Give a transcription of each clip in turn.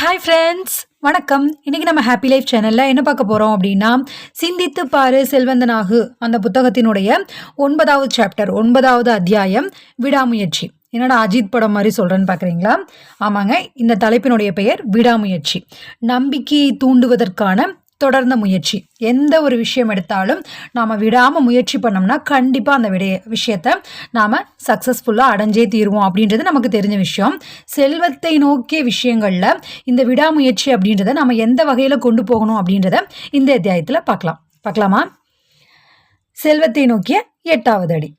Hi friends வணக்கம். இன்றைக்கி நம்ம ஹாப்பி லைஃப் சேனலில் என்ன பார்க்க போகிறோம் அப்படின்னா சிந்தித்து பாரு செல்வந்தனாகு அந்த புத்தகத்தினுடைய ஒன்பதாவது சாப்டர் ஒன்பதாவது அத்தியாயம் விடாமுயற்சி. என்னடா அஜித் படம் மாதிரி சொல்கிறேன்னு பார்க்குறீங்களா? ஆமாங்க இந்த தலைப்பினுடைய பெயர் விடாமுயற்சி. நம்பிக்கையை தூண்டுவதற்கான தொடர்ந்த முயற்சி. எந்த ஒரு விஷயம் எடுத்தாலும் நாம் விடாமல் முயற்சி பண்ணோம்னா கண்டிப்பாக அந்த விடைய விஷயத்தை நாம் சக்ஸஸ்ஃபுல்லாக அடைஞ்சே தீருவோம் அப்படின்றது நமக்கு தெரிஞ்ச விஷயம். செல்வத்தை நோக்கிய விஷயங்களில் இந்த விடாமுயற்சி அப்படின்றத நம்ம எந்த வகையில் கொண்டு போகணும் அப்படின்றத இந்த அத்தியாயத்தில் பார்க்கலாம். பார்க்கலாமா? செல்வத்தை நோக்கிய எட்டாவது அடி.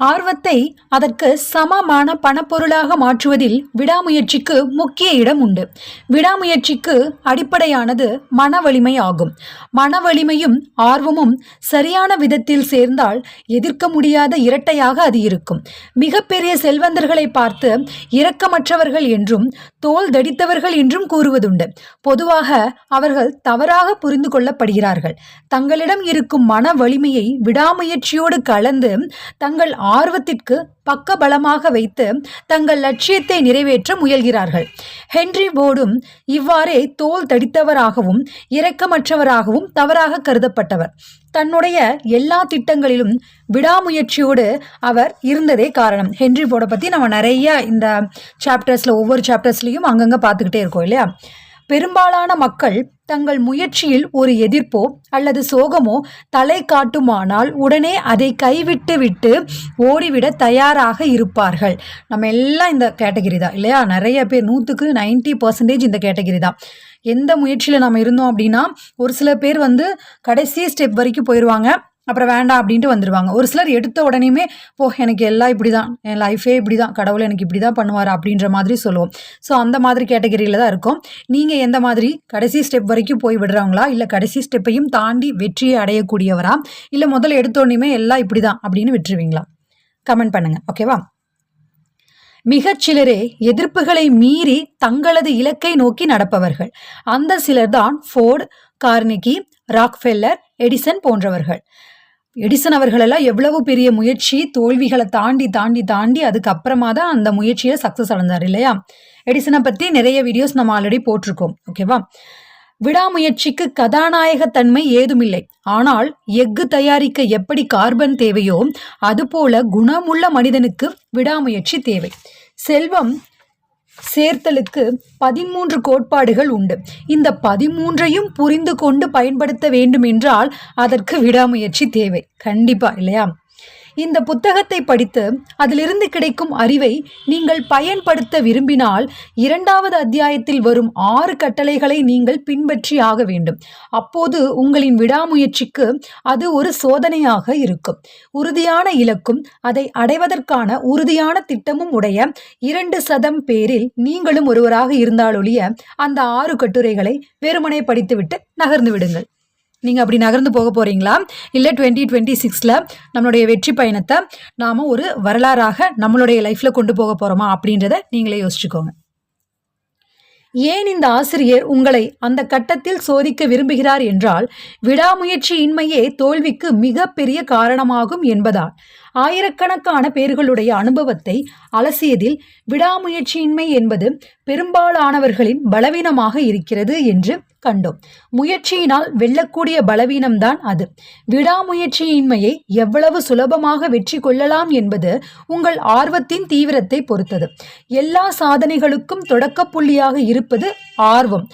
ஆர்வத்தை அதற்கு சமமான பணப்பொருளாக மாற்றுவதில் விடாமுயற்சிக்கு முக்கிய இடம் உண்டு. விடாமுயற்சிக்கு அடிப்படையானது மன வலிமை ஆகும். மன வலிமையும் ஆர்வமும் சரியான விதத்தில் சேர்ந்தால் எதிர்க்க முடியாத இரட்டையாக அது இருக்கும். மிகப்பெரிய செல்வந்தர்களை பார்த்து இரக்கமற்றவர்கள் என்றும் தோல் தடித்தவர்கள் என்றும் கூறுவதுண்டு. பொதுவாக அவர்கள் தவறாக புரிந்து கொள்ளப்படுகிறார்கள். தங்களிடம் இருக்கும் மன வலிமையை விடாமுயற்சியோடு கலந்து தங்கள் ஆர்வத்திற்கு பக்க பலமாக வைத்து தங்கள் லட்சியத்தை நிறைவேற்ற முயல்கிறார்கள். ஹென்றி போர்டும் இவ்வாறே தோல் தடித்தவராகவும் இரக்கமற்றவராகவும் தவறாக கருதப்பட்டவர். தன்னுடைய எல்லா திட்டங்களிலும் விடாமுயற்சியோடு அவர் இருந்ததே காரணம். ஹென்றி போர்டை பற்றி நம்ம நிறைய இந்த சாப்டர்ஸில் ஒவ்வொரு சாப்டர்ஸ்லையும் அங்கங்கே பார்த்துக்கிட்டே இருக்கோம் இல்லையா? பெரும்பாலான மக்கள் தங்கள் முயற்சியில் ஒரு எதிர்ப்போ அல்லது சோகமோ தலை காட்டுமானால் உடனே அதை கைவிட்டு விட்டு ஓடிவிட தயாராக இருப்பார்கள். நம்ம எல்லாம் இந்த கேட்டகிரி தான் இல்லையா? நிறைய பேர் நூற்றுக்கு நைன்ட்டி பர்சன்டேஜ் இந்த கேட்டகிரி தான். எந்த முயற்சியில் நம்ம இருந்தோம் அப்படின்னா ஒரு சில பேர் வந்து கடைசி ஸ்டெப் வரைக்கும் போயிடுவாங்க அப்புறம் வேண்டாம் அப்படின்ட்டு வந்துடுவாங்க ஒரு சிலர் எடுத்த உடனேயுமே போ எனக்கு எல்லாம் இப்படி தான் என் லைஃபே இப்படி தான் கடவுள் எனக்கு இப்படி தான் பண்ணுவார் அப்படின்ற மாதிரி சொல்லுவோம். ஸோ அந்த மாதிரி கேட்டகரியில் தான் இருக்கும். நீங்கள் எந்த மாதிரி கடைசி ஸ்டெப் வரைக்கும் போய் விடுறவங்களா? இல்லை கடைசி ஸ்டெப்பையும் தாண்டி வெற்றியை அடையக்கூடியவரா? இல்லை முதல்ல எடுத்தோடனேயுமே எல்லாம் இப்படி தான் அப்படின்னு விட்டுருவீங்களா? கமெண்ட் பண்ணுங்கள் ஓகேவா மிகச் சிலரே எதிர்ப்புகளை மீறி தங்களது இலக்கை நோக்கி நடப்பவர்கள். அந்த சிலர்தான் ஃபோர்டு கார்னிகி ராக்ஃபெல்லர் எடிசன் போன்றவர்கள். எடிசன் அவர்களெல்லாம் எவ்வளவு பெரிய முயற்சி தோல்விகளை தாண்டி தாண்டி தாண்டி அதுக்கப்புறமா தான் அந்த முயற்சியில் சக்ஸஸ் அடைஞ்சார் இல்லையா? எடிசனை பற்றி நிறைய வீடியோஸ் நம்ம ஆல்ரெடி போட்டிருக்கோம் ஓகேவா விடாமுயற்சிக்கு கதாநாயகத்தன்மை ஏதுமில்லை. ஆனால் எஃகு தயாரிக்க எப்படி கார்பன் தேவையோ அதுபோல குணமுள்ள மனிதனுக்கு விடாமுயற்சி தேவை. செல்வம் சேர்த்தலுக்கு பதிமூன்று கோட்பாடுகள் உண்டு. இந்த பதிமூன்றையும் புரிந்து கொண்டு பயன்படுத்த வேண்டும் என்றால் அதற்கு விடாமுயற்சி தேவை. கண்டிப்பா இல்லையா? இந்த புத்தகத்தை படித்து அதிலிருந்து கிடைக்கும் அறிவை நீங்கள் பயன்படுத்த விரும்பினால் இரண்டாவது அத்தியாயத்தில் வரும் ஆறு கட்டளைகளை நீங்கள் பின்பற்றி ஆக வேண்டும். அப்போது உங்களின் விடாமுயற்சிக்கு அது ஒரு சோதனையாக இருக்கும். உறுதியான இலக்கும் அதை அடைவதற்கான உறுதியான திட்டமும் உடைய இரண்டு சதம் பேரில் நீங்களும் ஒருவராக இருந்தாலொழிய அந்த ஆறு கட்டுரைகளை வெறுமனே படித்துவிட்டு நகர்ந்து விடுங்கள். நீங்கள் அப்படி நகர்ந்து போக போகிறீங்களா இல்லை டுவெண்ட்டி டுவெண்ட்டி சிக்ஸில் நம்மளுடைய வெற்றி பயணத்தை நாம் ஒரு வரலாறாக நம்மளுடைய லைஃப்பில் கொண்டு போக போகிறோமா அப்படின்றத நீங்களே யோசிச்சுக்கோங்க. ஏன் இந்த ஆசிரியர் உங்களை அந்த கட்டத்தில் சோதிக்க விரும்புகிறார் என்றால் விடாமுயற்சியின்மையே தோல்விக்கு மிகப்பெரிய காரணமாகும் என்பதால். ஆயிரக்கணக்கான பேர்களுடைய அனுபவத்தை அலசியதில் விடாமுயற்சியின்மை என்பது பெரும்பாலானவர்களின் பலவீனமாக இருக்கிறது என்று கண்டோம். முயற்சியினால் வெல்லக்கூடிய பலவீனம்தான் அது. விடாமுயற்சியின்மையை எவ்வளவு சுலபமாக வெற்றி கொள்ளலாம் என்பது உங்கள் ஆர்வத்தின் தீவிரத்தை பொறுத்தது. எல்லா சாதனைகளுக்கும் தொடக்க புள்ளியாக இருப்பது ஆர்வம்.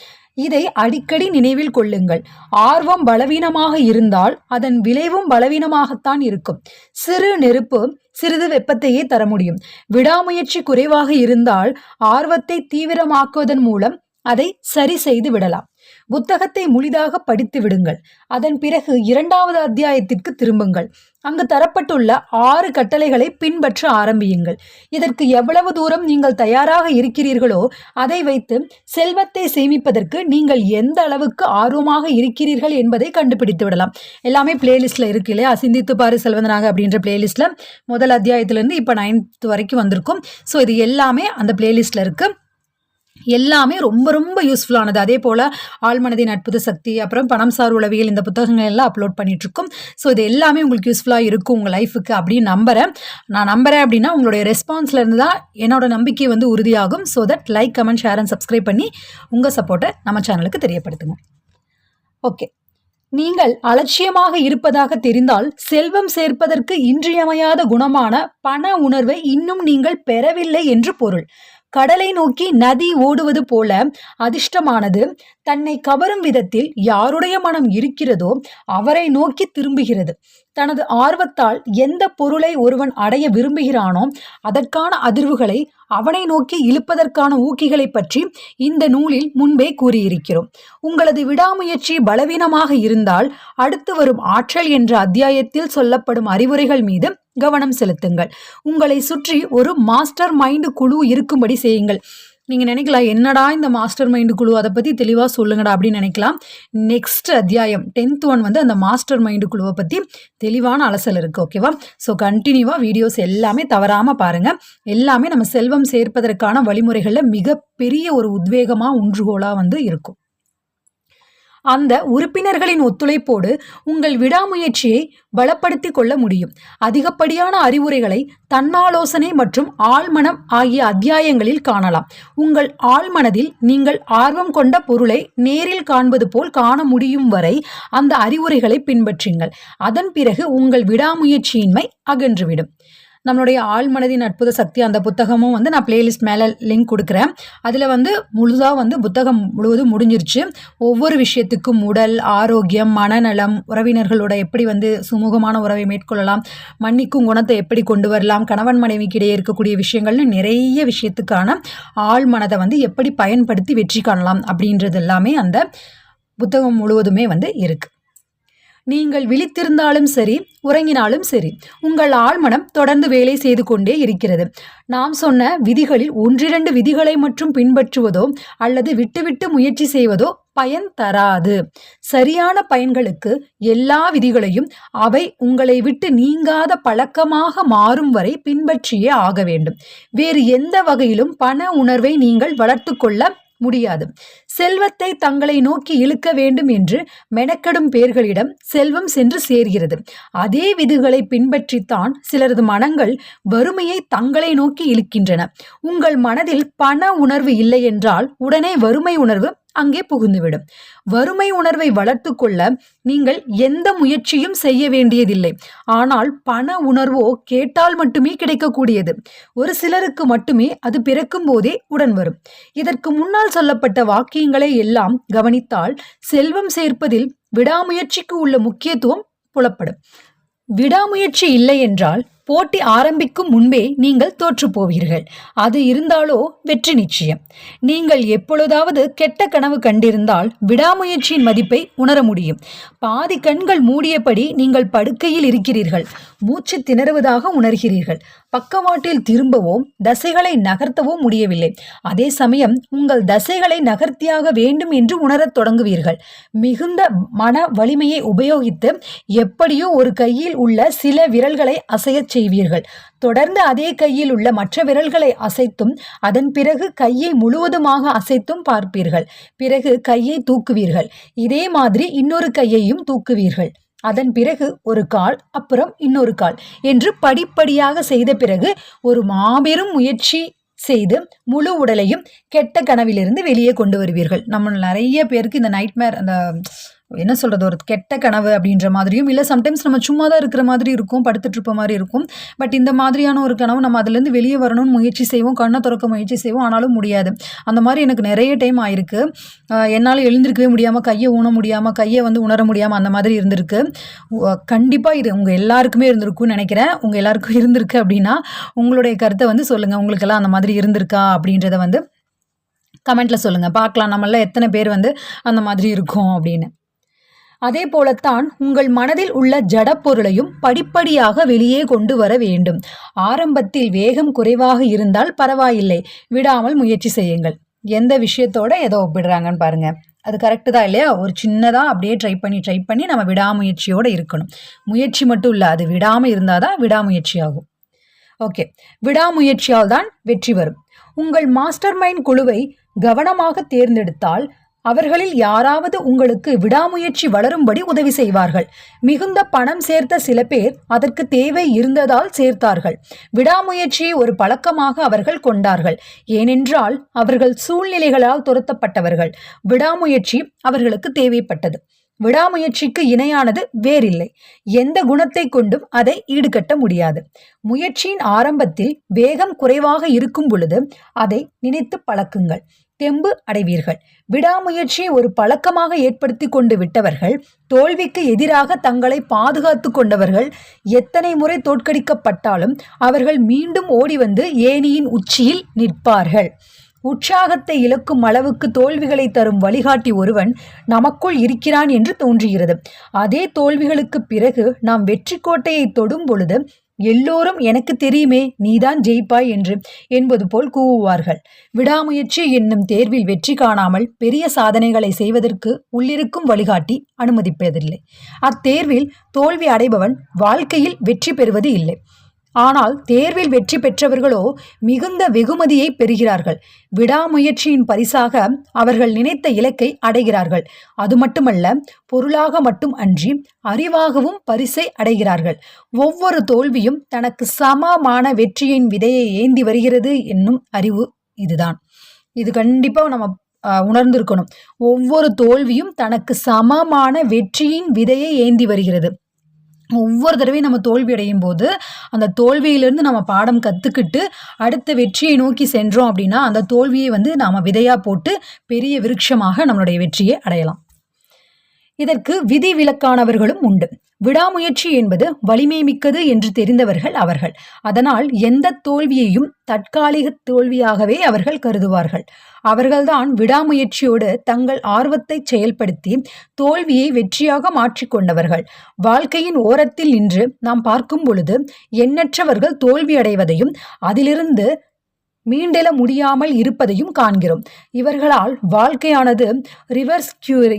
இதை அடிக்கடி நினைவில் கொள்ளுங்கள். ஆர்வம் பலவீனமாக இருந்தால் அதன் விளைவும் பலவீனமாகத்தான் இருக்கும். சிறு நெருப்பு சிறிது வெப்பத்தையே தர முடியும். விடாமுயற்சி குறைவாக இருந்தால் ஆர்வத்தை தீவிரமாக்குவதன் மூலம் அதை சரி செய்து விடலாம். புத்தகத்தை முழுதாக படித்து விடுங்கள். அதன் பிறகு இரண்டாவது அத்தியாயத்திற்கு திரும்புங்கள். அங்கு தரப்பட்டுள்ள ஆறு கட்டளைகளை பின்பற்ற ஆரம்பியுங்கள். இதற்கு எவ்வளவு தூரம் நீங்கள் தயாராக இருக்கிறீர்களோ அதை வைத்து செல்வத்தை சேமிப்பதற்கு நீங்கள் எந்த அளவுக்கு ஆர்வமாக இருக்கிறீர்கள் என்பதை கண்டுபிடித்து விடலாம். எல்லாமே பிளேலிஸ்ட்டில் இருக்கு இல்லையா? சிந்தித்து பாரு செல்வந்தனாக அப்படின்ற பிளேலிஸ்ட்டில் முதல் அத்தியாயத்திலேருந்து இப்போ நைன்த் வரைக்கும் வந்திருக்கும். ஸோ இது எல்லாமே அந்த பிளேலிஸ்ட்டில் இருக்குது எல்லாமே ரொம்ப ரொம்ப யூஸ்ஃபுல்லானது அதே போல் ஆழ்மனதின் அற்புத சக்தி அப்புறம் பணம் சார் உளவியல் இந்த புத்தகங்கள் எல்லாம் அப்லோட் பண்ணிகிட்ருக்கோம் ஸோ இது எல்லாமே உங்களுக்கு யூஸ்ஃபுல்லாக இருக்கும் உங்கள் லைஃபுக்கு அப்படின்னு நம்புகிறேன் நான் நம்புகிறேன் அப்படின்னா உங்களுடைய ரெஸ்பான்ஸ்லேருந்து தான் என்னோட நம்பிக்கை வந்து உறுதியாகும். So that like comment share and subscribe பண்ணி உங்கள் சப்போர்ட்டை நம்ம சேனலுக்கு தெரியப்படுத்துங்க. ஓகே நீங்கள் அலட்சியமாக இருப்பதாக தெரிந்தால் செல்வம் சேர்ப்பதற்கு இன்றியமையாத குணமான பண உணர்வை இன்னும் நீங்கள் பெறவில்லை என்று பொருள். கடலை நோக்கி நதி ஓடுவது போல அதிர்ஷ்டமானது. தன்னை கவரும் விதத்தில் யாருடைய மனம் இருக்கிறதோ அவரை நோக்கி திரும்புகிறது. தனது ஆர்வத்தால் எந்த பொருளை ஒருவன் அடைய விரும்புகிறானோ அதற்கான அதிர்வுகளை அவனை நோக்கி இழுப்பதற்கான ஊக்கிகளை பற்றி இந்த நூலில் முன்பே கூறியிருக்கிறோம். உங்களது விடாமுயற்சி பலவீனமாக இருந்தால் அடுத்து வரும் ஆற்றல் என்ற அத்தியாயத்தில் சொல்லப்படும் அறிவுரைகள் மீது கவனம் செலுத்துங்கள். உங்களை சுற்றி ஒரு மாஸ்டர் மைண்டு குழு இருக்கும்படி செய்யுங்கள். நீங்கள் நினைக்கலாம் என்னடா இந்த மாஸ்டர் மைண்டு குழு? அதை பற்றி தெளிவாக சொல்லுங்கடா அப்படின்னு நினைக்கலாம். நெக்ஸ்ட் அத்தியாயம் டென்த் ஒன் வந்து அந்த மாஸ்டர் மைண்டு குழுவை பற்றி தெளிவான அலசல் இருக்குது ஓகேவா ஸோ கண்டினியூவாக வீடியோஸ் எல்லாமே தவறாமல் பாருங்கள் எல்லாமே நம்ம செல்வம் சேர்ப்பதற்கான வழிமுறைகளில் மிகப்பெரிய ஒரு உத்வேகமாக ஒன்றுகோலாக வந்து இருக்கும். அந்த உறுப்பினர்களின் ஒத்துழைப்போடு உங்கள் விடாமுயற்சியை பலப்படுத்திக் கொள்ள முடியும். அதிகப்படியான அறிவுரைகளை தன்னாலோசனை மற்றும் ஆழ்மனம் ஆகிய அத்தியாயங்களில் காணலாம். உங்கள் ஆழ்மனதில் நீங்கள் ஆர்வம் கொண்ட பொருளை நேரில் காண்பது போல் காண முடியும் வரை அந்த அறிவுரைகளை பின்பற்றுங்கள். அதன் பிறகு உங்கள் விடாமுயற்சியின்மை அகன்றுவிடும். நம்மளுடைய ஆழ்மனதின் அற்புத சக்தி அந்த புத்தகமும் வந்து நான் பிளேலிஸ்ட் மேலே லிங்க் கொடுக்குறேன். அதில் வந்து முழுதாக வந்து புத்தகம் முழுவதும் முடிஞ்சிருச்சு. ஒவ்வொரு விஷயத்துக்கும் உடல் ஆரோக்கியம் மனநலம் உறவினர்களோட எப்படி வந்து சுமூகமான உறவை மேற்கொள்ளலாம் மன்னிக்கும் குணத்தை எப்படி கொண்டு வரலாம் கணவன் மனைவிக்கு இடையே இருக்கக்கூடிய விஷயங்கள்னு நிறைய விஷயத்துக்கான ஆழ்மனதை வந்து எப்படி பயன்படுத்தி வெற்றி காணலாம் அப்படின்றது எல்லாமே அந்த புத்தகம் முழுவதுமே வந்து இருக்குது நீங்கள் விழித்திருந்தாலும் சரி உறங்கினாலும் சரி உங்கள் ஆழ்மனம் தொடர்ந்து வேலை செய்து கொண்டே இருக்கிறது. நாம் சொன்ன விதிகளில் ஒன்றிரண்டு விதிகளை மட்டும் பின்பற்றுவதோ அல்லது விட்டுவிட்டு முயற்சி செய்வதோ பயன் தராது. சரியான பயன்களுக்கு எல்லா விதிகளையும் அவை உங்களை விட்டு நீங்காத பழக்கமாக மாறும் வரை பின்பற்றியே ஆக வேண்டும். வேறு எந்த வகையிலும் பண உணர்வை நீங்கள் வளர்த்து கொள்ள முடியாது. செல்வத்தை தங்களை நோக்கி இழுக்க வேண்டும் என்று மெனக்கெடும் பேர்களிடம் செல்வம் சென்று சேர்கிறது. அதே விதிகளை பின்பற்றித்தான் சிலரது மனங்கள் வறுமையை தங்களை நோக்கி இழுக்கின்றன. உங்கள் மனதில் பண உணர்வு இல்லை என்றால் உடனே வறுமை உணர்வு அங்கே புகுந்துவிடும். வறுமை உணர்வை வளர்த்து கொள்ள நீங்கள் எந்த முயற்சியும் செய்ய வேண்டியதில்லை. ஆனால் பண உணர்வோ கேட்டால் மட்டுமே கிடைக்கக்கூடியது. ஒரு சிலருக்கு மட்டுமே அது பிறக்கும் போதே உடன் வரும். இதற்கு முன்னால் சொல்லப்பட்ட வாக்கியங்களை எல்லாம் கவனித்தால் செல்வம் சேர்ப்பதில் விடாமுயற்சிக்கு உள்ள முக்கியத்துவம் புலப்படும். விடாமுயற்சி இல்லை என்றால் போட்டி ஆரம்பிக்கும் முன்பே நீங்கள் தோற்று போவீர்கள் அது இருந்தாலோ வெற்றி நிச்சயம். நீங்கள் எப்பொழுதாவது கெட்ட கனவு கண்டிருந்தால் விடாமுயற்சியின் மதிப்பை உணர முடியும். பாதி கண்கள் மூடியபடி நீங்கள் படுக்கையில் இருக்கிறீர்கள். மூச்சு திணறுவதாக உணர்கிறீர்கள். பக்கவாட்டில் திரும்பவோ தசைகளை நகர்த்தவோ முடியவில்லை. அதே சமயம் உங்கள் தசைகளை நகர்த்தியாக வேண்டும் என்று உணரத் தொடங்குவீர்கள். மிகுந்த மன வலிமையை உபயோகித்து எப்படியோ ஒரு கையில் உள்ள சில விரல்களை அசையச் செய்வீர்கள். தொடர்ந்து அதே கையில் உள்ள மற்ற விரல்களை அசைத்தும் அதன் பிறகு கையை முழுவதுமாக அசைத்தும் பார்ப்பீர்கள். பிறகு கையை தூக்குவீர்கள். இதே மாதிரி இன்னொரு கையையும் தூக்குவீர்கள். அதன் பிறகு ஒரு கால் அப்புறம் இன்னொரு கால் என்று படிப்படியாக செய்த பிறகு ஒரு மாபெரும் முயற்சி செய்து முழு உடலையும் கெட்ட கனவிலிருந்து வெளியே கொண்டு வருவீர்கள். நம்ம நிறைய பேருக்கு இந்த நைட்மேர் அந்த என்ன சொல்கிறது ஒரு கெட்ட கனவு அப்படின்ற மாதிரியும் இல்லை சம்டைம்ஸ் நம்ம சும்மா தான் இருக்கிற மாதிரி இருக்கும் படுத்துட்டு இருப்ப மாதிரி இருக்கும். பட் இந்த மாதிரியான ஒரு கனவு நம்ம அதுலேருந்து வெளியே வரணும்னு முயற்சி செய்வோம் கண்ணை திறக்க முயற்சி செய்வோம் ஆனாலும் முடியாது. அந்த மாதிரி எனக்கு நிறைய டைம் ஆயிருக்கு. என்னால் எழுந்திருக்கவே முடியாமல் கையை ஊன முடியாமல் கையை வந்து உணர முடியாமல் அந்த மாதிரி இருந்திருக்கு. கண்டிப்பாக இது உங்கள் எல்லாருக்குமே இருந்திருக்கும்னு நினைக்கிறேன். உங்கள் எல்லாருக்கும் இருந்திருக்கு அப்படின்னா உங்களுடைய கருத்தை வந்து சொல்லுங்கள் உங்களுக்கெல்லாம் அந்த மாதிரி இருந்திருக்கா அப்படின்றத வந்து கமெண்ட்டில் சொல்லுங்கள் பார்க்கலாம். நம்மளாம் எத்தனை பேர் வந்து அந்த மாதிரி இருக்கும் அப்படின்னு. அதே போலத்தான் உங்கள் மனதில் உள்ள ஜடப்பொருளையும் படிப்படியாக வெளியே கொண்டு வர வேண்டும். ஆரம்பத்தில் வேகம் குறைவாக இருந்தால் பரவாயில்லை. விடாமல் முயற்சி செய்யுங்கள். எந்த விஷயத்தோட ஏதோ ஒப்பிடுறாங்கன்னு பாருங்க. அது கரெக்டு தான் இல்லையா? ஒரு சின்னதாக அப்படியே ட்ரை பண்ணி ட்ரை பண்ணி நம்ம விடாமுயற்சியோடு இருக்கணும். முயற்சி மட்டும் இல்லை அது விடாமல் இருந்தால் தான் விடாமுயற்சி ஆகும். ஓகே விடாமுயற்சியால் தான் வெற்றி வரும். உங்கள் மாஸ்டர் மைண்ட் குழுவை கவனமாக தேர்ந்தெடுத்தால் அவர்களில் யாராவது உங்களுக்கு விடாமுயற்சி வளரும்படி உதவி செய்வார்கள். மிகுந்த பணம் சேர்த்த சில பேர் அதற்கு தேவை இருந்ததால் சேர்த்தார்கள். விடாமுயற்சியை ஒரு பழக்கமாக அவர்கள் கொண்டார்கள். ஏனென்றால் அவர்கள் சூழ்நிலைகளால் துரத்தப்பட்டவர்கள். விடாமுயற்சி அவர்களுக்கு தேவைப்பட்டது. விடாமுயற்சிக்கு இணையானது வேறில்லை. எந்த குணத்தை கொண்டும் அதை ஈடுகட்ட முடியாது. முயற்சியின் ஆரம்பத்தில் வேகம் குறைவாக இருக்கும் பொழுது அதை நினைத்து பழக்குங்கள். தெம்பு அடைவீர்கள். விடாமுயற்சியை ஒரு பழக்கமாக ஏற்படுத்தி கொண்டு விட்டவர்கள் தோல்விக்கு எதிராக தங்களை பாதுகாத்து கொண்டவர்கள் எத்தனை முறை தோற்கடிக்கப்பட்டாலும் அவர்கள் மீண்டும் ஓடி வந்து ஏணியின் உச்சியில் நிற்பார்கள். உற்சாகத்தை இழக்கும் அளவுக்கு தோல்விகளை தரும் வழிகாட்டி ஒருவன் நமக்குள் இருக்கிறான் என்று தோன்றுகிறது. அதே தோல்விகளுக்கு பிறகு நாம் வெற்றி கோட்டையை தொடும் பொழுது எல்லோரும் எனக்கு தெரியுமே நீதான் ஜெயிப்பாய் என்று என்பது போல் கூவுவார்கள். விடாமுயற்சி என்னும் தேர்வில் வெற்றி காணாமல் பெரிய சாதனைகளை செய்வதற்கு உள்ளிருக்கும் வழிகாட்டி அனுமதிப்பதில்லை. அத்தேர்வில் தோல்வி அடைபவன் வாழ்க்கையில் வெற்றி பெறுவது இல்லை. ஆனால் தேர்வில் வெற்றி பெற்றவர்களோ மிகுந்த வெகுமதியை பெறுகிறார்கள். விடாமுயற்சியின் பரிசாக அவர்கள் நினைத்த இலக்கை அடைகிறார்கள். அது மட்டுமல்ல பொருளாக மட்டும் அன்றி அறிவாகவும் பரிசை அடைகிறார்கள். ஒவ்வொரு தோல்வியும் தனக்கு சமமான வெற்றியின் விதையை ஏந்தி வருகிறது என்னும் அறிவு இதுதான். இது கண்டிப்பாக நம்ம உணர்ந்திருக்கணும். ஒவ்வொரு தோல்வியும் தனக்கு சமமான வெற்றியின் விதையை ஏந்தி வருகிறது. ஒவ்வொரு தடவையும் நம்ம தோல்வி அடையும் போது அந்த தோல்வியிலேருந்து நம்ம பாடம் கற்றுக்கிட்டு அடுத்த வெற்றியை நோக்கி சென்றோம் அப்படின்னா அந்த தோல்வியை வந்து நாம் விதையாக போட்டு பெரிய விருட்சமாக நம்மளுடைய வெற்றியை அடையலாம். இதற்கு விதி விலக்கானவர்களும் உண்டு. விடாமுயற்சி என்பது வலிமை மிக்கது என்று தெரிந்தவர்கள் அவர்கள். அதனால் எந்த தோல்வியையும் தற்காலிக தோல்வியாகவே அவர்கள் கருதுவார்கள். அவர்கள்தான் விடாமுயற்சியோடு தங்கள் ஆர்வத்தை செயல்படுத்தி தோல்வியை வெற்றியாக மாற்றிக்கொண்டவர்கள் வாழ்க்கையின் ஓரத்தில் நின்று நாம் பார்க்கும் பொழுது எண்ணற்றவர்கள் தோல்வியடைவதையும் அதிலிருந்து மீண்டெழ முடியாமல் இருப்பதையும் காண்கிறோம். இவர்களால் வாழ்க்கையானது ரிவர்ஸ்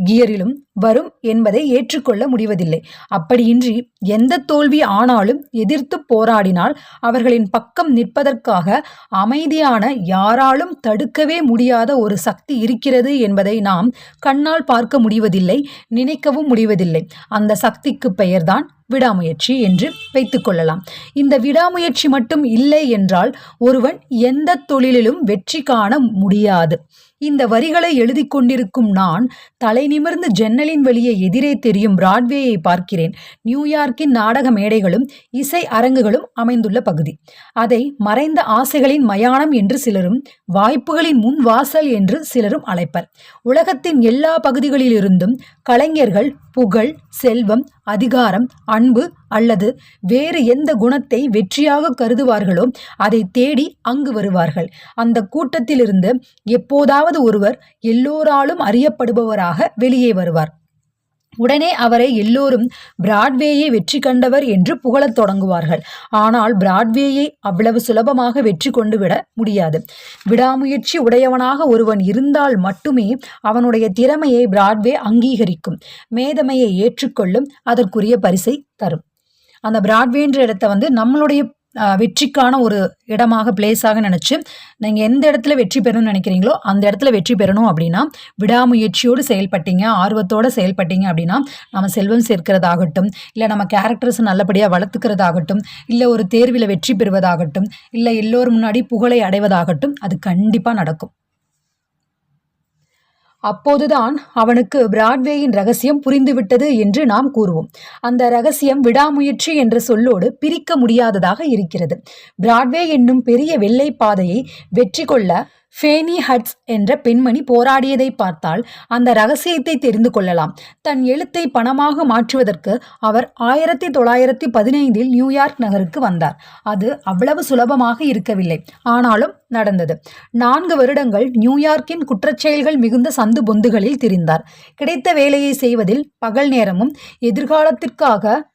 கியரிலும் வரும் என்பதை ஏற்றுக்கொள்ள முடிவதில்லை. அப்படியின்றி எந்த தோல்வி ஆனாலும் எதிர்த்து போராடினால் அவர்களின் பக்கம் நிற்பதற்காக அமைதியான யாராலும் தடுக்கவே முடியாத ஒரு சக்தி இருக்கிறது என்பதை நாம் கண்ணால் பார்க்க முடிவதில்லை நினைக்கவும் முடிவதில்லை. அந்த சக்திக்கு பெயர்தான் விடாமுயற்சி என்று வைத்துக்கொள்ளலாம் இந்த விடாமுயற்சி மட்டும் இல்லை என்றால் ஒருவன் எந்த தொழிலிலும் வெற்றி காண முடியாது. இந்த வரிகளை எழுதி கொண்டிருக்கும் நான் தலை நிமிர்ந்து ஜன்னலின் வழியே எதிரே தெரியும் பிராட்வேயை பார்க்கிறேன். நியூயார்க்கின் நாடக மேடைகளும் இசை அரங்குகளும் அமைந்துள்ள பகுதி. அதை மறைந்த ஆசைகளின் மயானம் என்று சிலரும் வாய்ப்புகளின் முன் வாசல் என்று சிலரும் அழைப்பர். உலகத்தின் எல்லா பகுதிகளிலிருந்தும் கலைஞர்கள் புகழ் செல்வம் அதிகாரம் அன்பு அல்லது வேறு எந்த குணத்தை வெற்றியாக கருதுவார்களோ அதை தேடி அங்கு வருவார்கள். அந்த கூட்டத்திலிருந்து எப்போதாவது ஒருவர் எல்லோராலும் அறியப்படுபவராக வெளியே வருவார். உடனே அவரை எல்லோரும் பிராட்வேயை வெற்றி கண்டவர் என்று புகழத் தொடங்குவார்கள். ஆனால் பிராட்வேயை அவ்வளவு சுலபமாக வெற்றி கொண்டு விட முடியாது. விடாமுயற்சி உடையவனாக ஒருவன் இருந்தால் மட்டுமே அவனுடைய திறமையை பிராட்வே அங்கீகரிக்கும். மேதமையை ஏற்றுக்கொள்ளும் அதற்குரிய பரிசை தரும். அந்த பிராட்வேன்ற இடத்த வந்து நம்மளுடைய வெற்றிக்கான ஒரு இடமாக பிளேஸாக நினச்சி நீங்கள் எந்த இடத்துல வெற்றி பெறணும்னு நினைக்கிறீங்களோ அந்த இடத்துல வெற்றி பெறணும் அப்படின்னா விடாமுயற்சியோடு செயல்பட்டீங்க ஆர்வத்தோடு செயல்பட்டீங்க அப்படின்னா நம்ம செல்வம் சேர்க்கிறதாகட்டும் இல்லை நம்ம கேரக்டர்ஸ் நல்லபடியாக வளர்த்துக்கிறதாகட்டும் இல்லை ஒரு தேர்வில் வெற்றி பெறுவதாகட்டும் இல்லை எல்லோரும் முன்னாடி புகழை அடைவதாகட்டும் அது கண்டிப்பாக நடக்கும். அப்போதுதான் அவனுக்கு பிராட்வேயின் ரகசியம் புரிந்துவிட்டது என்று நாம் கூறுவோம். அந்த ரகசியம் விடாமுயற்சி என்ற சொல்லோடு பிரிக்க முடியாததாக இருக்கிறது. பிராட்வே என்னும் பெரிய வெள்ளை பாதையை வெற்றி கொள்ள ஃபேனி ஹட்ஸ் என்ற பெண்மணி போராடியதை பார்த்தால் அந்த ரகசியத்தை தெரிந்து கொள்ளலாம். தன் எழுத்தை பணமாக மாற்றுவதற்கு அவர் ஆயிரத்தி தொள்ளாயிரத்தி பதினைந்தில் நியூயார்க் நகருக்கு வந்தார். அது அவ்வளவு சுலபமாக இருக்கவில்லை. ஆனாலும் நடந்தது. நான்கு வருடங்கள் நியூயார்க்கின் குற்றச்செயல்கள் மிகுந்த சந்து பொந்துகளில் திரிந்தார். கிடைத்த வேலையை செய்வதில் பகல் நேரமும் எதிர்காலத்திற்காக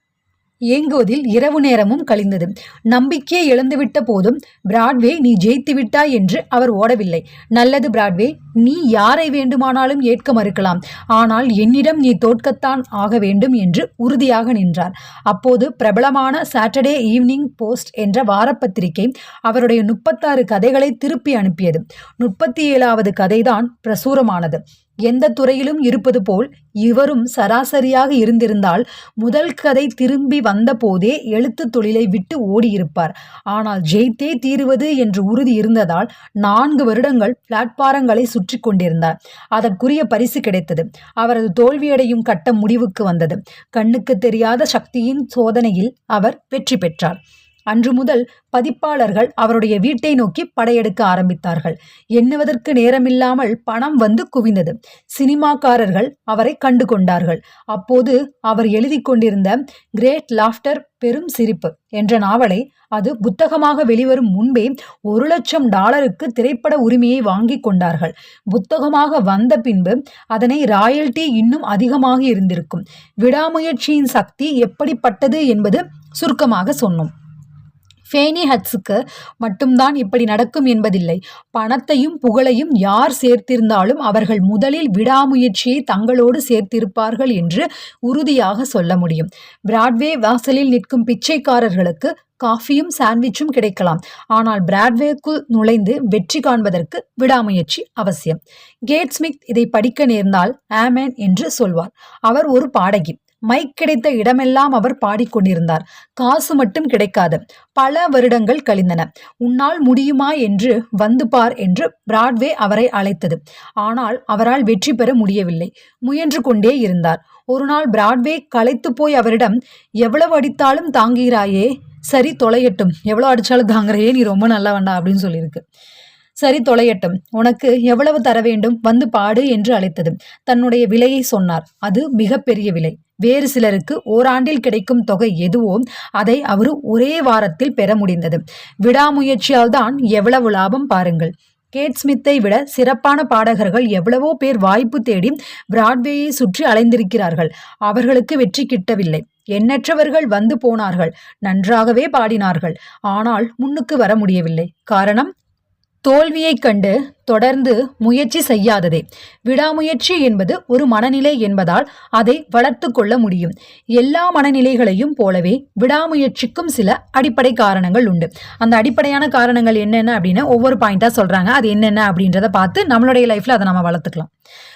ஏங்குவதில் இரவு நேரமும் கழிந்தது. நம்பிக்கையை இழந்துவிட்ட போதும் பிராட்வே நீ ஜெயித்து விட்டாய் என்று அவர் ஓடவில்லை. நல்லது பிராட்வே நீ யாரை வேண்டுமானாலும் ஏற்க மறுக்கலாம். ஆனால் என்னிடம் நீ தோற்கத்தான் ஆக வேண்டும் என்று உறுதியாக நின்றார். அப்போது பிரபலமான சாட்டர்டே ஈவினிங் போஸ்ட் என்ற வாரப்பத்திரிகை அவருடைய முப்பத்தாறு கதைகளை திருப்பி அனுப்பியது. முப்பத்தி ஏழாவது கதைதான் பிரசுரமானது. எந்த துறையிலும் இருப்பது போல் இவரும் சராசரியாக இருந்திருந்தால் முதல் கதை திரும்பி வந்தபோதே எழுத்து தொழிலை விட்டு ஓடியிருப்பார். ஆனால் ஜெயித்தே தீருவது என்று உறுதி இருந்ததால் நான்கு வருடங்கள் பிளாட்பாரங்களை சுற்றி கொண்டிருந்தார். அதற்குரிய பரிசு கிடைத்தது. அவரது தோல்வியடையும் கட்டம் முடிவுக்கு வந்தது. கண்ணுக்கு தெரியாத சக்தியின் சோதனையில் அவர் வெற்றி பெற்றார். அன்று முதல் பதிப்பாளர்கள் அவருடைய வீட்டை நோக்கி படையெடுக்க ஆரம்பித்தார்கள். எண்ணுவதற்கு நேரமில்லாமல் பணம் வந்து குவிந்தது. சினிமாக்காரர்கள் அவரை கண்டு கொண்டார்கள் அப்போது அவர் எழுதி கொண்டிருந்த கிரேட் லாஃப்டர் பெரும் சிரிப்பு என்ற நாவலை அது புத்தகமாக வெளிவரும் முன்பே ஒரு லட்சம் டாலருக்கு திரைப்பட உரிமையை வாங்கி கொண்டார்கள். புத்தகமாக வந்த பின்பு அதனை ராயல்டி இன்னும் அதிகமாக இருந்திருக்கும். விடாமுயற்சியின் சக்தி எப்படிப்பட்டது என்பது சுருக்கமாக சொன்னோம். ஃபேனி ஹட்ஸுக்கு மட்டும்தான் இப்படி நடக்கும் என்பதில்லை. பணத்தையும் புகழையும் யார் சேர்த்திருந்தாலும் அவர்கள் முதலில் விடாமுயற்சியை தங்களோடு சேர்த்திருப்பார்கள் என்று உறுதியாக சொல்ல முடியும். பிராட்வே வாசலில் நிற்கும் பிச்சைக்காரர்களுக்கு காஃபியும் சாண்ட்விச்சும் கிடைக்கலாம். ஆனால் பிராட்வேக்குள் நுழைந்து வெற்றி காண்பதற்கு விடாமுயற்சி அவசியம். கேட்ஸ்மித் இதை படிக்க நேர்ந்தால் ஆமேன் என்று சொல்வார். அவர் ஒரு பாடகி. மைக் கிடைத்த இடமெல்லாம் அவர் பாடிக்கொண்டிருந்தார். காசு மட்டும் கிடைக்காது. பல வருடங்கள் கழிந்தன. உன்னால் முடியுமா என்று வந்து பார் என்று பிராட்வே அவரை அழைத்தது. ஆனால் அவரால் வெற்றி பெற முடியவில்லை. முயன்று கொண்டே இருந்தார். ஒரு நாள் பிராட்வே களைத்து போய் அவரிடம் எவ்வளவு அடித்தாலும் தாங்குகிறாயே? சரி தொலையட்டும். எவ்வளோ அடித்தாலும் தாங்குறையே. நீ ரொம்ப நல்லா வேண்டாம் அப்படின்னு சொல்லியிருக்கு. சரி தொலையட்டும். உனக்கு எவ்வளவு தர வேண்டும்? வந்து பாடு என்று அழைத்தது. தன்னுடைய விலையை சொன்னார். அது மிகப்பெரிய விலை. வேறு சிலருக்கு ஓராண்டில் கிடைக்கும் தொகை எதுவோ அதை அவர் ஒரே வாரத்தில் பெற முடிந்தது. விடாமுயற்சியால் தான் எவ்வளவு லாபம் பாருங்கள். கேட் ஸ்மித்தை விட சிறப்பான பாடகர்கள் எவ்வளவோ பேர் வாய்ப்பு தேடி பிராட்வேயை சுற்றி அலைந்திருக்கிறார்கள். அவர்களுக்கு வெற்றி கிட்டவில்லை. எண்ணற்றவர்கள் வந்து போனார்கள். நன்றாகவே பாடினார்கள். ஆனால் முன்னுக்கு வர முடியவில்லை. காரணம் தோல்வியைக் கண்டு தொடர்ந்து முயற்சி செய்யாததே. விடாமுயற்சி என்பது ஒரு மனநிலை என்பதால் அதை வளர்த்து கொள்ள முடியும். எல்லா மனநிலைகளையும் போலவே விடாமுயற்சிக்கும் சில அடிப்படை காரணங்கள் உண்டு. அந்த அடிப்படையான காரணங்கள் என்னென்ன அப்படின்னு ஒவ்வொரு பாயிண்டா சொல்றாங்க. அது என்னென்ன அப்படின்றத பார்த்து நம்மளுடைய லைஃப்ல அதை நம்ம வளர்த்துக்கலாம்.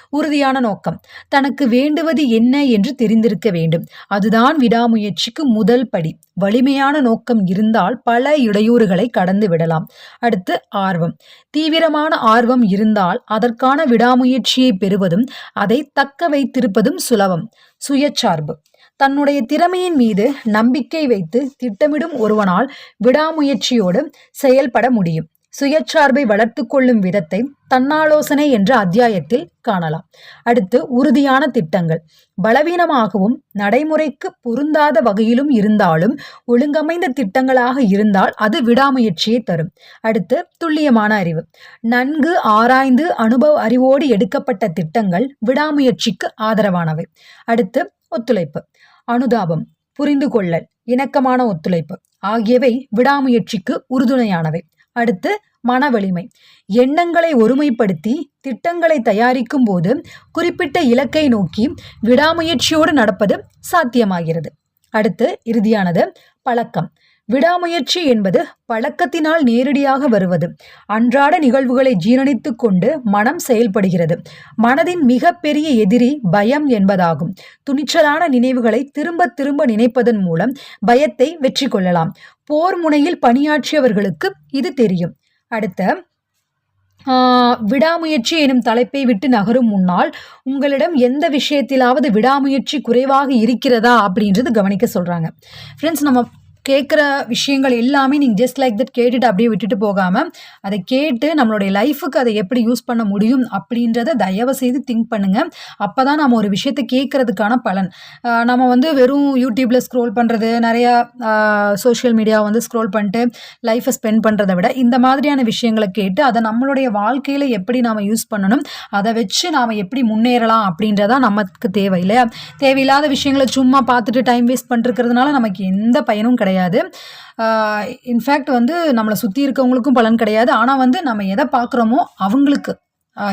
உறுதியான நோக்கம். தனக்கு வேண்டுவது என்ன என்று தெரிந்திருக்க வேண்டும். அதுதான் விடாமுயற்சிக்கு முதல் படி. வலிமையான நோக்கம் இருந்தால் பல இடையூறுகளை கடந்து விடலாம். அடுத்து ஆர்வம். தீவிரமான ஆர்வம் இருந்தால் அதற்கான விடாமுயற்சியை பெறுவதும் அதை தக்க வைத்திருப்பதும் சுலபம். சுயச்சார்பு தன்னுடைய திறமையின் மீது நம்பிக்கை வைத்து திட்டமிடும் ஒருவனால் விடாமுயற்சியோடு செயல்பட முடியும். சுயச்சார்பை வளர்த்து கொள்ளும் விதத்தை தன்னாலோசனை என்ற அத்தியாயத்தில் காணலாம். அடுத்து உறுதியான திட்டங்கள். பலவீனமாகவும் நடைமுறைக்கு பொருந்தாத வகையிலும் இருந்தாலும் ஒழுங்கமைந்த திட்டங்களாக இருந்தால் அது விடாமுயற்சியை தரும். அடுத்து துல்லியமான அறிவு. நன்கு ஆராய்ந்து அனுபவ அறிவோடு எடுக்கப்பட்ட திட்டங்கள் விடாமுயற்சிக்கு ஆதரவானவை. அடுத்து ஒத்துழைப்பு. அனுதாபம். புரிந்து கொள்ளல் இணக்கமான ஒத்துழைப்பு. ஆகியவை விடாமுயற்சிக்கு உறுதுணையானவை. அடுத்து மன வலிமை எண்ணங்களை ஒருமைப்படுத்தி திட்டங்களை தயாரிக்கும் போது குறிப்பிட்ட இலக்கை நோக்கி விடாமுயற்சியோடு நடப்பது சாத்தியமாகிறது. அடுத்து இறுதியானது பழக்கம். விடாமுயற்சி என்பது பழக்கத்தினால் நேரடியாக வருவது. அன்றாட நிகழ்வுகளை ஜீரணித்து கொண்டு மனம் செயல்படுகிறது. மனதின் மிகப்பெரிய எதிரி பயம் என்பதாகும். துணிச்சலான நினைவுகளை திரும்ப திரும்ப நினைப்பதன் மூலம் பயத்தை வெற்றி கொள்ளலாம். போர் முனையில் பணியாற்றியவர்களுக்கு இது தெரியும். அடுத்த விடாமுயற்சி எனும் தலைப்பை விட்டு நகரும் முன்னால் உங்களிடம் எந்த விஷயத்திலாவது விடாமுயற்சி குறைவாக இருக்கிறதா அப்படின்றது கவனிக்க சொல்கிறாங்க ஃப்ரெண்ட்ஸ் நம்ம கேட்குற விஷயங்கள் எல்லாமே நீங்கள் ஜஸ்ட் லைக் தட் கேட்டுட்டு அப்படியே விட்டுட்டு போகாமல் அதை கேட்டு நம்மளுடைய லைஃபுக்கு அதை எப்படி யூஸ் பண்ண முடியும் அப்படின்றத தயவு செய்து திங்க் பண்ணுங்கள் அப்போ தான் நம்ம ஒரு விஷயத்தை கேட்குறதுக்கான பலன். நம்ம வந்து வெறும் யூடியூப்பில் ஸ்க்ரோல் பண்ணுறது நிறையா சோஷியல் மீடியா வந்து ஸ்க்ரோல் பண்ணிட்டு லைஃப்பை ஸ்பெண்ட் பண்ணுறதை விட இந்த மாதிரியான விஷயங்களை கேட்டு அதை நம்மளுடைய வாழ்க்கையில் எப்படி நாம் யூஸ் பண்ணணும் அதை வச்சு நாம் எப்படி முன்னேறலாம் அப்படின்றதா நமக்கு தேவை இல்லையா தேவையில்லாத விஷயங்களை சும்மா பார்த்துட்டு டைம் வேஸ்ட் பண்ணிருக்கிறதுனால நமக்கு எந்த பயனும் கிடையாது. இன்ஃபேக்ட் வந்து நம்மளை சுற்றி இருக்கவங்களுக்கும் பலன் கிடையாது. ஆனால் வந்து நம்ம எதை பார்க்குறோமோ அவங்களுக்கு.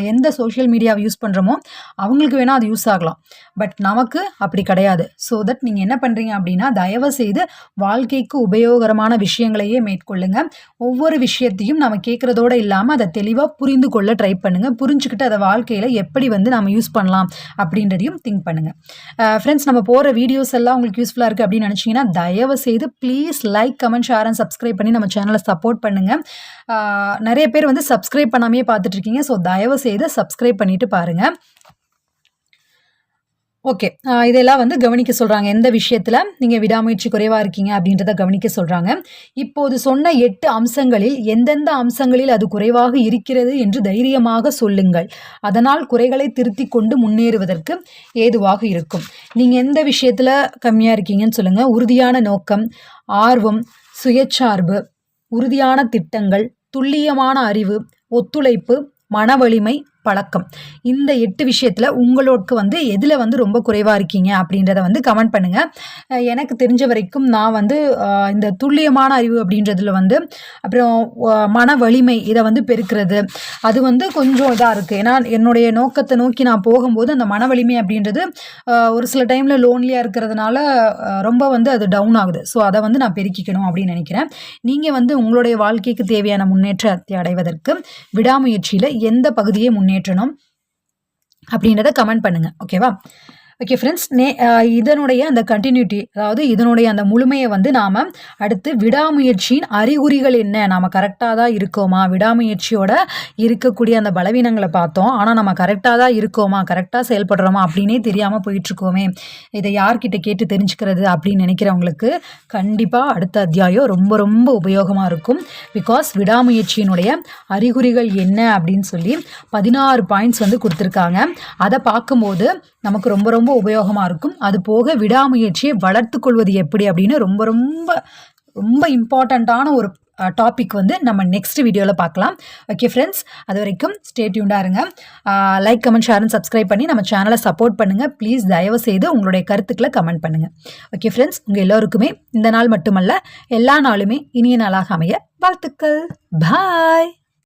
எந்த சோஷியல் மீடியாவை யூஸ் பண்ணுறோமோ அவங்களுக்கு வேணால் அது யூஸ் ஆகலாம். பட் நமக்கு அப்படி கிடையாது. ஸோ தட் நீங்கள் என்ன பண்ணுறீங்க அப்படின்னா தயவு செய்து வாழ்க்கைக்கு உபயோகரமான விஷயங்களையே மேற்கொள்ளுங்க. ஒவ்வொரு விஷயத்தையும் நம்ம கேட்குறதோட இல்லாமல் அதை தெளிவாக புரிந்து கொள்ள ட்ரை பண்ணுங்கள் புரிஞ்சுக்கிட்டு அதை வாழ்க்கையில் எப்படி வந்து நம்ம யூஸ் பண்ணலாம் அப்படின்றதையும் திங்க் பண்ணுங்கள் ஃப்ரெண்ட்ஸ் நம்ம போகிற வீடியோஸ் எல்லாம் உங்களுக்கு யூஸ்ஃபுல்லாக இருக்குது அப்படின்னு நினச்சிங்கன்னா தயவு செய்து please like comment share and subscribe பண்ணி நம்ம சேனலை சப்போர்ட் பண்ணுங்கள் நிறைய பேர் வந்து சப்ஸ்கிரைப் பண்ணாமே பார்த்துட்ருக்கீங்க ஸோ தயவு செய்து சப்ஸ்கிரைப் பண்ணிட்டு பாருங்கள் ஓகே இதெல்லாம் வந்து கவனிக்க சொல்கிறாங்க எந்த விஷயத்தில் நீங்கள் விடாமுயற்சி குறைவாக இருக்கீங்க அப்படின்றத கவனிக்க சொல்கிறாங்க இப்போது சொன்ன எட்டு அம்சங்களில் எந்தெந்த அம்சங்களில் அது குறைவாக இருக்கிறது என்று தைரியமாக சொல்லுங்கள். அதனால் குறைகளை திருத்தி கொண்டு முன்னேறுவதற்கு ஏதுவாக இருக்கும். நீங்கள் எந்த விஷயத்தில் கம்மியாக இருக்கீங்கன்னு சொல்லுங்கள் உறுதியான நோக்கம் ஆர்வம் சுயச்சார்பு உறுதியான திட்டங்கள் துல்லியமான அறிவு ஒத்துழைப்பு மன வலிமை பழக்கம். இந்த எட்டு விஷயத்தில் உங்களுக்கு வந்து எதில் வந்து ரொம்ப குறைவாக இருக்கீங்க அப்படின்றத வந்து கமெண்ட் பண்ணுங்கள் எனக்கு தெரிஞ்ச வரைக்கும் நான் வந்து இந்த துல்லியமான அறிவு அப்படின்றதுல வந்து அப்புறம் மன வலிமை இதை வந்து பெருக்கிறது. அது வந்து கொஞ்சம் இதாக இருக்குது ஏன்னா என்னுடைய நோக்கத்தை நோக்கி நான் போகும்போது அந்த மன வலிமை அப்படின்றது ஒரு சில டைமில் லோன்லியாக இருக்கிறதுனால ரொம்ப வந்து அது டவுன் ஆகுது. ஸோ அதை வந்து நான் பெருக்கிக்கணும் அப்படின்னு நினைக்கிறேன். நீங்கள் வந்து உங்களுடைய வாழ்க்கைக்கு தேவையான முன்னேற்றத்தை அடைவதற்கு விடாமுயற்சியில் எந்த பகுதியை முன்னேற்றணும் அப்படின்றத கமெண்ட் பண்ணுங்கள் ஓகேவா ஓகே ஃப்ரெண்ட்ஸ் நே இதனுடைய அந்த கண்டினியூட்டி அதாவது இதனுடைய அந்த முழுமையை வந்து நாம் அடுத்து விடாமுயற்சியின் அறிகுறிகள் என்ன? நாம் கரெக்டாக தான் இருக்கோமா? விடாமுயற்சியோட இருக்கக்கூடிய அந்த பலவீனங்களை பார்த்தோம். ஆனால் நம்ம கரெக்டாக தான் இருக்கோமா? கரெக்டாக செயல்படுறோமா? அப்படின்னே தெரியாமல் போயிட்டுருக்கோமே. இதை யார்கிட்ட கேட்டு தெரிஞ்சுக்கிறது அப்படின்னு நினைக்கிறவங்களுக்கு கண்டிப்பாக அடுத்த அத்தியாயம் ரொம்ப ரொம்ப உபயோகமாக இருக்கும். பிகாஸ் விடாமுயற்சியினுடைய அறிகுறிகள் என்ன அப்படின்னு சொல்லி பதினாறு பாயிண்ட்ஸ் வந்து கொடுத்துருக்காங்க. அதை பார்க்கும்போது நமக்கு ரொம்ப ரொம்ப ரொம்ப உபயோகமாக இருக்கும். அது போக விடாமுயற்சியை வளர்த்து கொள்வது எப்படி அப்படின்னு ரொம்ப ரொம்ப ரொம்ப இம்பார்ட்டண்ட்டான ஒரு டாபிக் வந்து நம்ம நெக்ஸ்ட் வீடியோவில் பார்க்கலாம். ஓகே ஃப்ரெண்ட்ஸ் அது வரைக்கும் ஸ்டேட்யூண்டாக இருங்க. Like comment share and subscribe பண்ணி நம்ம சேனலை சப்போர்ட் பண்ணுங்கள் ப்ளீஸ் தயவு செய்து உங்களுடைய கருத்துக்களை கமெண்ட் பண்ணுங்கள் ஓகே ஃப்ரெண்ட்ஸ் உங்கள் எல்லோருக்குமே இந்த நாள் மட்டுமல்ல எல்லா நாளுமே இனிய நாளாக அமைய வாழ்த்துக்கள். பாய்